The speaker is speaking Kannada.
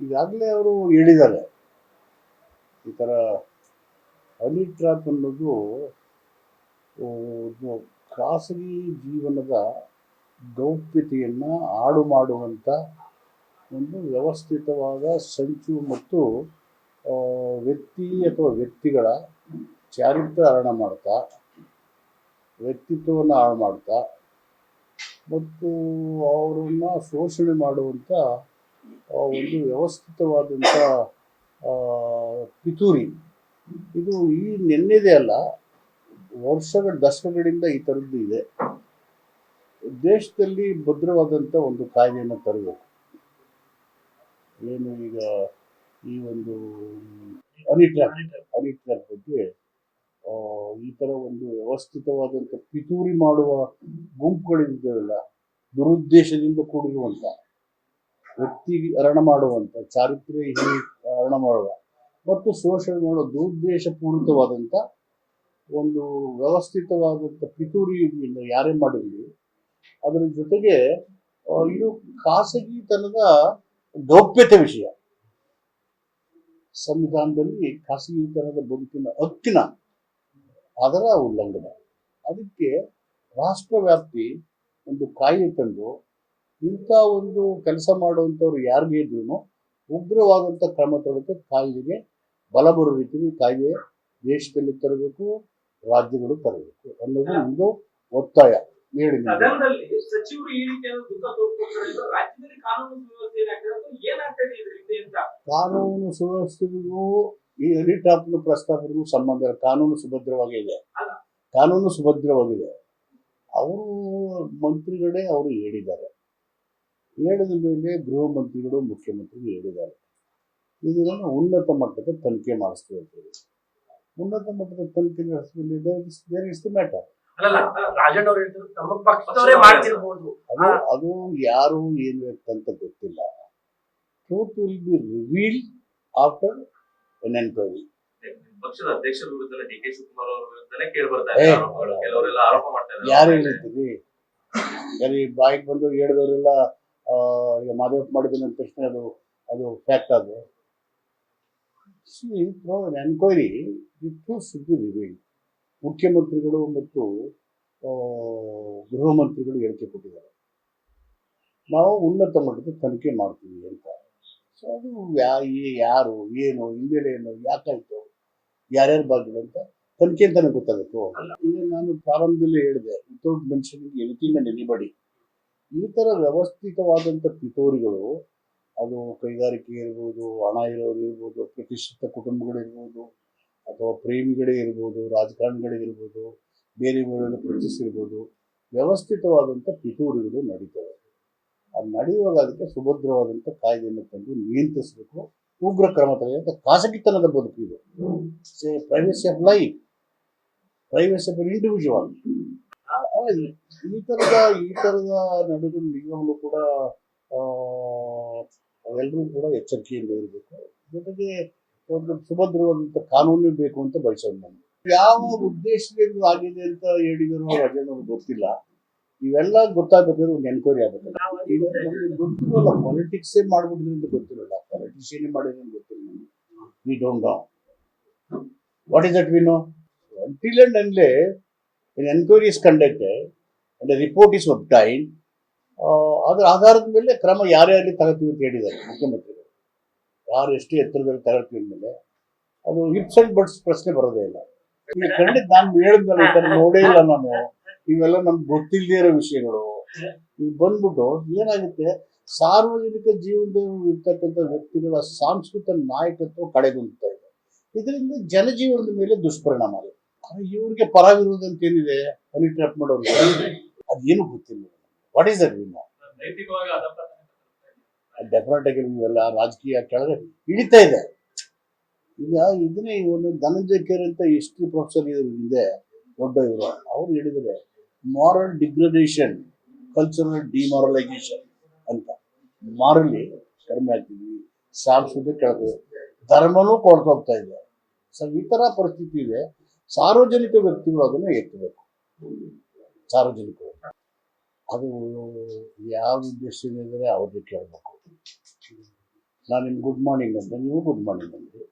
ಈಗಾಗಲೇ ಅವರು ಹೇಳಿದ್ದಾರೆ. ಈ ಥರ ಹನಿ ಟ್ರ್ಯಾಪ್ ಅನ್ನೋದು ಖಾಸಗಿ ಜೀವನದ ಗೌಪ್ಯತೆಯನ್ನು ಹಾಳು ಮಾಡುವಂಥ ಒಂದು ವ್ಯವಸ್ಥಿತವಾದ ಸಂಚು ಮತ್ತು ವ್ಯಕ್ತಿ ಅಥವಾ ವ್ಯಕ್ತಿಗಳ ಚಾರಿತ್ರ್ಯ ಹರಣ ಮಾಡ್ತಾ, ವ್ಯಕ್ತಿತ್ವವನ್ನು ಹಾಳು ಮಾಡ್ತಾ, ಮತ್ತು ಅವರನ್ನು ಶೋಷಣೆ ಮಾಡುವಂಥ ಒಂದು ವ್ಯವಸ್ಥಿತವಾದಂಥ ಪಿತೂರಿ. ಇದು ಈ ನೆನ್ನೆದೇ ಅಲ್ಲ, ವರ್ಷಗಳ, ದಶಕಗಳಿಂದ ಈ ಥರದ್ದು ಇದೆ. ದೇಶದಲ್ಲಿ ಭದ್ರವಾದಂಥ ಒಂದು ಕಾಯ್ದೆಯನ್ನು ತರಬೇಕು. ಏನು ಈಗ ಈ ಒಂದು ಹನಿ ಟ್ರ್ಯಾಪ್ ಬಗ್ಗೆ ಈ ಥರ ಒಂದು ವ್ಯವಸ್ಥಿತವಾದಂಥ ಪಿತೂರಿ ಮಾಡುವ ಗುಂಪುಗಳಿದ್ದಾವೆಲ್ಲ ದುರುದ್ದೇಶದಿಂದ ಕೂಡಿರುವಂಥ ವ್ಯಕ್ತಿ ಹರಣ ಮಾಡುವಂಥ ಚಾರಿತ್ರ್ಯ ಹರಣ ಮಾಡುವ, ಮತ್ತು ಶೋಷಣೆ ಮಾಡುವ ದುರುದ್ದೇಶಪೂರಿತವಾದಂಥ ಒಂದು ವ್ಯವಸ್ಥಿತವಾದಂಥ ಪಿತೂರಿ ಯಾರೇ ಮಾಡಿರಲಿ, ಅದರ ಜೊತೆಗೆ ಇದು ಖಾಸಗಿತನದ ಗೌಪ್ಯತೆ ವಿಷಯ. ಸಂವಿಧಾನದಲ್ಲಿ ಖಾಸಗಿತನದ ಬದುಕಿನ ಹಕ್ಕಿನ ಅದರ ಉಲ್ಲಂಘನೆ. ಅದಕ್ಕೆ ರಾಷ್ಟ್ರವ್ಯಾಪ್ತಿ ಒಂದು ಕಾಯ್ದೆ ತಂದು ಇಂಥ ಒಂದು ಕೆಲಸ ಮಾಡುವಂಥವ್ರು ಯಾರಿಗೇ ಇದ್ರೂ ಉಗ್ರವಾದಂಥ ಕ್ರಮ ತೊಗೊಳಕ್ಕೆ ಕಾಯ್ದೆಗೆ ಬಲ ಬರೋ ರೀತಿಯಲ್ಲಿ ಕಾಯ್ದೆ ದೇಶದಲ್ಲಿ ತರಬೇಕು ರಾಜ್ಯಗಳು ತರಬೇಕು ಅನ್ನೋದು ಒಂದು ಒತ್ತಾಯ ಅಂದ್ರೆ ಕಾನೂನು ಸುವ್ಯವಸ್ಥೆಗೂ ಈ ಹೆಲಿಟಾಪ್ನ ಪ್ರಸ್ತಾಪಕ್ಕೂ ಸಂಬಂಧ ಇಲ್ಲ. ಕಾನೂನು ಸುಭದ್ರವಾಗಿದೆ. ಕಾನೂನು ಸುಭದ್ರವಾಗಿದೆ. ಅವರು ಮಂತ್ರಿಗಳೇ ಅವರು ಹೇಳಿದ್ದಾರೆ. ಹೇಳಿದ ಮೇಲೆ ಗೃಹ ಮಂತ್ರಿಗಳು ಮುಖ್ಯಮಂತ್ರಿಗಳು ಹೇಳಿದ್ದಾರೆ. ಇದನ್ನು ಉನ್ನತ ಮಟ್ಟದ ತನಿಖೆ ಮಾಡಿಸ್ತೀವಿ ಅಂತ ಹೇಳಿ. ಉನ್ನತ ಮಟ್ಟದ ತನಿಖೆ ನಡೆಸಿದ ದೇರ್ ಇಸ್ ದಿ ಮ್ಯಾಟರ್ ಅಲ್ಲಲ್ಲ ರಾಜಣ್ಣ ಅವ್ರು ಹೇಳ್ತಾರೆ ತಮ್ಮ ಪಕ್ಷದವರೇ ಮಾಡ್ತಿರ್ಬೋದು. ಅದು ಅದು ಯಾರು ಏನು ಅಂತ ಗೊತ್ತಿಲ್ಲ. Truth will be reveal after an enquiry ಪಕ್ಷದ ಅಧ್ಯಕ್ಷರ ವಿರುದ್ಧನೇ ಡಿ ಕೆ ಶಿವಕುಮಾರ್ ಅವರ ವಿರುದ್ಧನೇ ಕೇಳಿ ಬರ್ತಾ ಇದೆ ಕೆಲವರೆಲ್ಲ ಆರೋಪ ಮಾಡ್ತಾ ಇದ್ದಾರೆ. ಯಾರು ಹೇಳಿರ್ತೀರಿ ಯಾರು ಈ ಬಾಯಿಗೆ ಬಂದು ಹೇಳಿದವರೆಲ್ಲ ಈಗ ಮಾದೇವಪ್ಪ ಮಾಡಿದ ಅಂದ ತಕ್ಷಣ ಅದು ಅದು. ಫ್ಯಾಕ್ಟ್ ಅದು ಎನ್ಕ್ವೈರಿ ಇಟ್ಟು ಸುದ್ದಿ ರಿವೀಲ್ ಮುಖ್ಯಮಂತ್ರಿಗಳು ಮತ್ತು ಆ, ಗೃಹ ಮಂತ್ರಿಗಳು ಹೇಳಿಕೆ ಕೊಟ್ಟಿದ್ದಾರೆ. ನಾವು ಉನ್ನತ ಮಟ್ಟದ ತನಿಖೆ ಮಾಡ್ತೀವಿ ಅಂತ. ಸೊ ಅದು ಯಾ ಯಾರು ಏನು ಹಿನ್ನೆಲೆ ಏನು ಯಾಕಾಯ್ತು ಯಾರ್ಯಾರು ಬಾಗಿಲು ಅಂತ ತನಿಖೆ ಅಂತಾನೆ ಗೊತ್ತಾಗಬೇಕು ಈಗ ನಾನು ಪ್ರಾರಂಭದಲ್ಲಿ ಹೇಳಿದೆ without mentioning anything and anybody ಈ ಥರ ವ್ಯವಸ್ಥಿತವಾದಂಥ ಪಿತೋರಿಗಳು ಅದು ಕೈಗಾರಿಕೆ ಇರ್ಬೋದು ಹಣ ಇರೋರು ಇರ್ಬೋದು ಪ್ರತಿಷ್ಠಿತ ಕುಟುಂಬಗಳಿರ್ಬೋದು ಅಥವಾ ಪ್ರೇಮಿಗಳೇ ಇರ್ಬೋದು ರಾಜಕಾರಣಿಗಳೇ ಇರ್ಬೋದು ಬೇರೆ ಬೇರೆ ಪ್ರತಿಷ್ಠಿರ್ಬೋದು ವ್ಯವಸ್ಥಿತವಾದಂಥ ಪಿತೂರಿಗಳು ನಡೀತವೆ. ಅದು ನಡೆಯುವಾಗ ಅದಕ್ಕೆ ಸುಭದ್ರವಾದಂಥ ಕಾಯ್ದೆಯನ್ನು ತಂದು ನಿಯಂತ್ರಿಸಬೇಕು. ಉಗ್ರ ಕ್ರಮ ತೆಗೆಯುವಂಥ ಖಾಸಗಿತನದ ಬದುಕು ಇದು. Privacy of life privacy of individual ಈ ತರದ ಈ ತರದ ನಡೆದು ನಿಯಮಗಳು ಕೂಡ ಎಲ್ಲರೂ ಕೂಡ ಎಚ್ಚರಿಕೆಯಿಂದ ಇರಬೇಕು. ಜೊತೆಗೆ ಒಂದು ಸುಭದ್ರವಾದಂತ ಕಾನೂನು ಬೇಕು ಅಂತ ಬಯಸೋದು ನಾನು. ಯಾವ ಉದ್ದೇಶದಿಂದ ಆಗಿದೆ ಅಂತ ಹೇಳಿದ್ರು ರಜೆ ನಮ್ಗೆ ಗೊತ್ತಿಲ್ಲ. ಇವೆಲ್ಲ ಗೊತ್ತಾಗಬೇಕಾದ್ರೆ ಒಂದು ಎನ್ಕ್ವೈರಿ ಆಗಬೇಕು ಗೊತ್ತಿರಲ್ಲ ಪಾಲಿಟಿಕ್ಸೇ ಮಾಡ್ಬಿಟ್ಟಿದ್ರೆ ಅಂತ ಗೊತ್ತಿರಲ್ಲ. ಪಾಲಿಟಿಷಿಯನ್ ಮಾಡಿದ್ರೆ ಅಂತ ಗೊತ್ತಿಲ್ಲ we don't know what is that we know until and unless an enquiry is conducted, and a report is ಅದರ ಆಧಾರದ ಮೇಲೆ ಕ್ರಮ ಯಾರ್ಯಾರಿಗೆ ತಗೋತೀವಿ ಅಂತ ಹೇಳಿದ್ದಾರೆ ಮುಖ್ಯಮಂತ್ರಿಗಳು. ಯಾರು ಎಷ್ಟು ಎತ್ತರದಲ್ಲಿ ತಗೊಳ್ತೀವಿ ಅಂದಮೇಲೆ ಅದು ಹಿಪ್ಸ್ ಅಂಡ್ ಬಡ್ಸ್ ಪ್ರಶ್ನೆ ಬರೋದೇ ಇಲ್ಲ. ಖಂಡಿತ ನಾನು ಹೇಳಿದ್ನಲ್ಲ ಈ ಥರ ನೋಡೇ ಇಲ್ಲ ನಾನು. ಇವೆಲ್ಲ ನಮ್ಗೆ ಗೊತ್ತಿಲ್ಲದೆ ಇರೋ ವಿಷಯಗಳು. ಈಗ ಬಂದ್ಬಿಟ್ಟು ಏನಾಗುತ್ತೆ, ಸಾರ್ವಜನಿಕ ಜೀವನದಲ್ಲಿ ಇರ್ತಕ್ಕಂಥ ವ್ಯಕ್ತಿಗಳ ಸಾಂಸ್ಕೃತಿಕ ನಾಯಕತ್ವ ಕಡೆಗುಂದುತ್ತಾ ಇದೆ. ಇದರಿಂದ ಜನಜೀವನದ ಮೇಲೆ ದುಷ್ಪರಿಣಾಮ ಆಗುತ್ತೆ. ಇವ್ರಿಗೆ ಅಂತ ಏನಿದೆ? ಹನಿ ಟ್ರ್ಯಾಪ್ ಮಾಡೋದು ಅದೇನು ಗೊತ್ತಿಲ್ಲ. ವಾಟ್ ಈಸ್ ದಟ್ ವಿನ್ ಡೆಫಿನೆಟ್ ಆಗಿ ನಿಮ್ಗೆಲ್ಲ ರಾಜಕೀಯ ಕೆಳಗೆ ಹಿಡಿತಾ ಇದೆ. ಈಗ ಇದನ್ನೇ ಇವನು ಧನಂಜಯ ಕೇರ್ ಅಂತ ಹಿಸ್ಟ್ರಿ ಪ್ರೊಫೆಸರ್ ಇದೆ ದೊಡ್ಡ ಇವರು ಅವ್ರು ಹೇಳಿದರೆ ಮಾರಲ್ ಡಿಗ್ರಡೇಷನ್ ಕಲ್ಚರಲ್ ಡಿಮಾರಲೈಸೇಷನ್ ಅಂತ. ಮಾರಲಿ ಕಡಿಮೆ ಆಗ್ತೀವಿ ಸಾಂಸ್ಕೃತಿಕ ಕೆಳಗೆ ಧರ್ಮನೂ ಕೊಡ್ತೋಗ್ತಾ ಇದೆ. ಸೊ ಈ ಥರ ಪರಿಸ್ಥಿತಿ ಇದೆ. ಸಾರ್ವಜನಿಕ ವ್ಯಕ್ತಿಗಳು ಅದನ್ನು ಎತ್ತಬೇಕು. ಸಾರ್ವಜನಿಕ ಅದು ಯಾವ ಉದ್ದೇಶದಿಂದ ಅವ್ರಿಗೆ ಕೇಳಬೇಕು. ನಾನು ನಿಮ್ಗೆ ಗುಡ್ ಮಾರ್ನಿಂಗ್ ಅಂತ, ನೀವು ಗುಡ್ ಮಾರ್ನಿಂಗ್ ಅಂದ್ರಿ